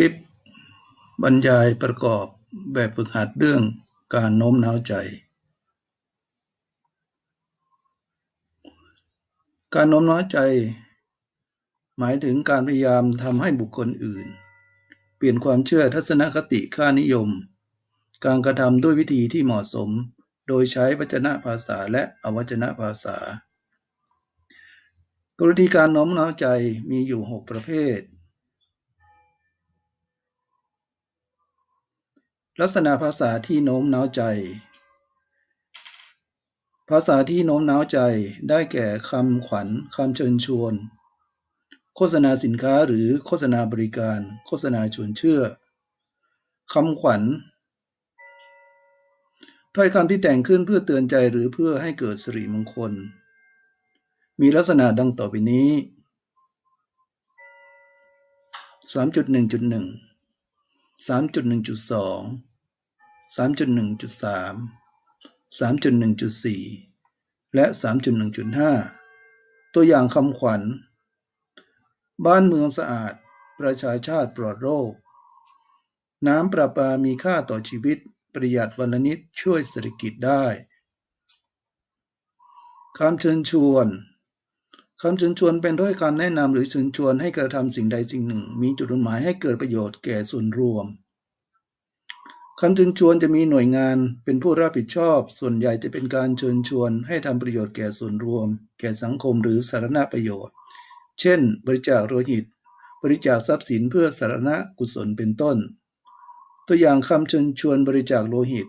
ลิป บรรยายประกอบแบบฝึกหัดเรื่องการโน้มน้าวใจ การโน้มน้าวใจ หมายถึงการพยายามทำให้บุคคลอื่น เปลี่ยนความเชื่อทัศนคติค่านิยม การกระทำด้วยวิธีที่เหมาะสม โดยใช้วจนะภาษาและอวจนะภาษากรณีการโน้มน้าวใจมีอยู่ 6 ประเภท ลักษณะภาษาที่โน้มน้าวใจ ภาษาที่โน้มน้าวใจได้แก่คำขวัญคำเชิญชวน โฆษณาสินค้าหรือโฆษณาบริการ โฆษณาชวนเชื่อคำขวัญถ้อยคำที่แต่งขึ้นเพื่อเตือนใจหรือเพื่อให้เกิดสิริมงคล มีลักษณะดังต่อไปนี้ 3.1.1 3.1.2 3.1.3 3.1.4และ3.1.5ตัวอย่างคำขวัญ บ้านเมืองสะอาด ประชาชาติปลอดโรค น้ำประปามีค่าต่อชีวิต ประหยัดวันละนิดช่วยเศรษฐกิจได้คำเชิญชวน คำเชิญชวนเป็นถ้อยคำแนะนำหรือเชิญชวนให้กระทำสิ่งใดสิ่งหนึ่ง มีจุดหมายให้เกิดประโยชน์แก่ส่วนรวมคำเชิญชวนจะมีหน่วยงานเป็นผู้รับผิดชอบ ส่วนใหญ่จะเป็นการเชิญชวนให้ทำประโยชน์แก่ส่วนรวม แก่สังคมหรือสาธารณประโยชน์ เช่น บริจาคโลหิต บริจาคทรัพย์สินเพื่อสาธารณกุศลเป็นต้น ตัวอย่างคำเชิญชวนบริจาคโลหิต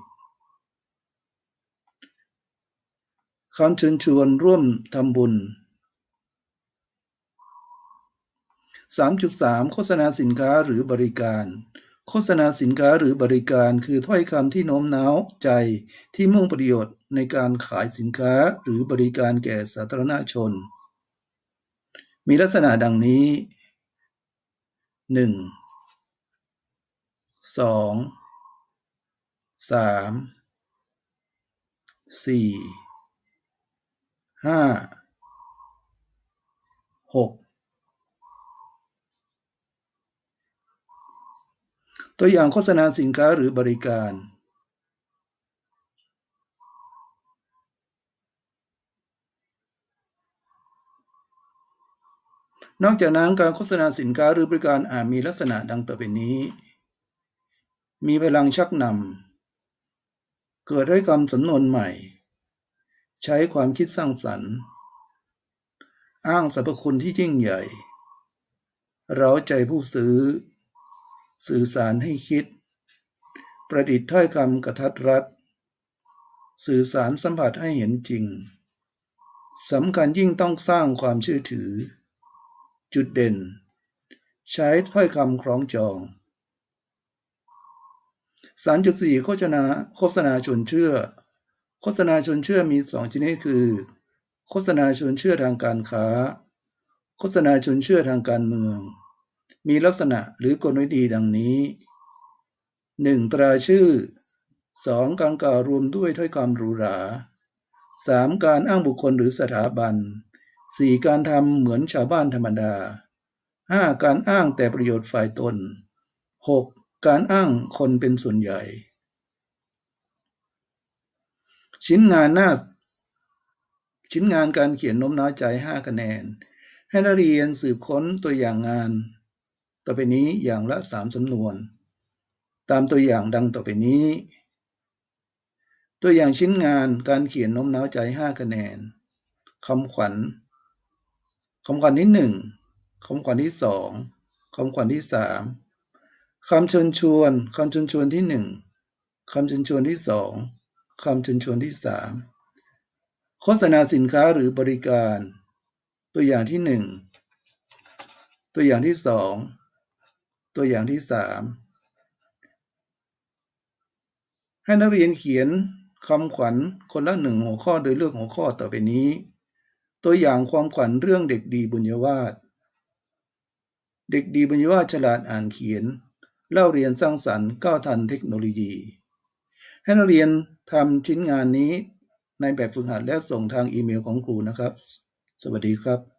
คำเชิญชวนร่วมทำบุญ 3.3 โฆษณาสินค้าหรือบริการ โฆษณาสินค้าหรือบริการ คือถ้อยคำที่โน้มน้าวใจที่มุ่งประโยชน์ในการขายสินค้าหรือบริการแก่สาธารณชน มีลักษณะดังนี้1 2 3 4ห้าหก ตัวอย่างโฆษณาสินค้าหรือบริการนอกจากนั้นการโฆษณาสินค้าหรือบริการอาจมีลักษณะดังต่อไปนี้ มีพลังชักนำ เกิดด้วยคำสำนวนใหม่ ใช้ความคิดสร้างสรรค์ อ้างสรรพคุณที่ยิ่งใหญ่ เราใจผู้ซื้อ สื่อสารให้คิด ประดิษฐ์ถ้อยคำกระทัดรัด สื่อสารสัมผัสให้เห็นจริงสำคัญยิ่งต้องสร้างความเชื่อถือ จุดเด่น ใช้ถ้อยคำคล้องจอง 3.4 โฆษณาโฆษณาชวนเชื่อ โฆษณาชวนเชื่อมีสองชนิดคือ โฆษณาชวนเชื่อทางการค้า โฆษณาชวนเชื่อทางการเมือง มีลักษณะหรือกลวิธีดังนี้ 1. ตราชื่อ 2. การกล่าวรวมด้วยถ้อยคำหรูหรา 3. การอ้างบุคคลหรือสถาบัน 4. การทำเหมือนชาวบ้านธรรมดา 5. การอ้างแต่ประโยชน์ฝ่ายตน 6. การอ้างคนเป็นส่วนใหญ่ ชิ้นงานหน้าชิ้นงานการเขียนโน้มน้าวใจ 5 คะแนน ให้นักเรียนสืบค้นตัวอย่างงาน ต่อไปนี้อย่างละ3สำนวน ตามตัวอย่างดังต่อไปนี้ ตัวอย่างชิ้นงานการเขียนโน้มน้าวใจ5คะแนนคำขวัญคำขวัญที่1คำขวัญที่2คำขวัญที่3คำเชิญชวนคำเชิญชวนที่1คำเชิญชวนที่2คำเชิญชวนที่สามโฆษณาสินค้าหรือบริการ ตัวอย่างที่หนึ่งตัวอย่างที่สอง ตัวอย่างที่สามให้นักเรียนเขียนคำขวัญคนละหนึ่งหัวข้อโดยเลือกหัวข้อต่อไปนี้ ตัวอย่างความขวัญเรื่องเด็กดีบุญยวาสเด็กดีบุญยวาสฉลาดอ่านเขียน เล่าเรียนสร้างสรรค์ก้าวทันเทคโนโลยี ให้นักเรียนทำชิ้นงานนี้ในแบบฝึกหัดแล้วส่งทางอีเมลของครูนะครับ สวัสดีครับ